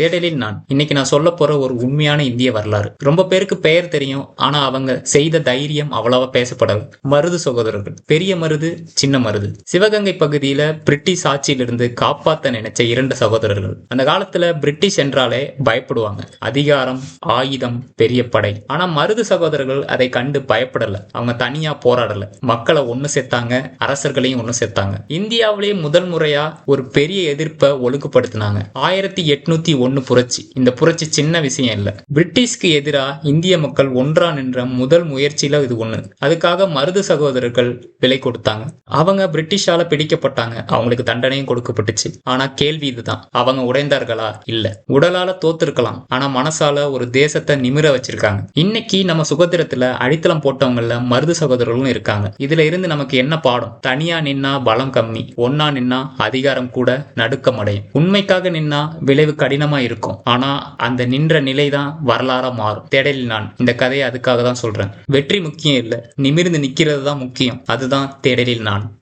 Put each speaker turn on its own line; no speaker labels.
தேடலில் நான். இன்னைக்கு நான் சொல்ல போற ஒரு உண்மையான இந்திய வரலாறு. ரொம்ப பேருக்கு பெயர் தெரியும். ஆனா அவங்க செய்த தைரியம் அவ்வளவா பேசப்படாது மருது சகோதரர்கள். பெரிய மருது சின்ன மருது. சிவகங்கை பகுதியில பிரிட்டிஷ் ஆட்சியிலிருந்து காப்பாத்த நினைச்ச இரண்டு சகோதரர்கள். அந்த காலத்துல பிரிட்டிஷ் என்றாலே பயப்படுவாங்க. அதிகாரம் ஆயுதம் பெரிய படை. ஆனா மருது சகோதரர்கள் அதை கண்டு பயப்படல. அவங்க தனியா போராடல. மக்களை ஒண்ணு சேர்த்தாங்க அரசர்களையும் ஒண்ணு சேர்த்தாங்க. இந்தியாவிலேயே முதல் முறையா ஒரு பெரிய எதிர்ப்பை ஒழுங்குபடுத்தினாங்க. ஆயிரத்தி எட்நூத்தி ஒன்னு புரட்சி. இந்த புரட்சி சின்ன விஷயம் இல்ல. பிரிட்டிஷ்க்கு எதிரா இந்திய மக்கள் ஒன்றா நின்ற முதல் முயற்சியில இது ஒண்ணு. அதுக்காக மருது சகோதரர்கள் விலை கொடுத்தாங்க. அவங்க பிரிட்டிஷால பிடிக்கப்பட்டாங்க. அவங்களுக்கு தண்டனையும் கொடுக்கப்பட்டுச்சு. ஆனா கேள்வி இதுதான். அவங்க உடைந்தார்களா? இல்ல. உடலால தோத்திருக்கலாம். ஆனா மனசால ஒரு தேசத்தை நிமிர வச்சிருக்காங்க. இன்னைக்கு நம்ம சுதந்திரத்துல அடித்தளம் போட்டவங்கல மருது சகோதரர்களும் இருக்காங்க. இதுல இருந்து நமக்கு என்ன பாடம்? தனியா நின்னா பலம் கம்மி. ஒன்னா நின்னா அதிகாரம் கூட நடுக்கம் அடையும் உண்மைக்காக நின்னா விளைவு கடினம் இருக்கும் ஆனா அந்த நின்ற நிலைதான் வரலாறா மாறும். தேடலில் நான் இந்த கதையை அதுக்காக தான் சொல்றேன். வெற்றி முக்கியம் இல்ல நிமிர்ந்து நிக்கிறது தான் முக்கியம். அதுதான் தேடலில் நான்.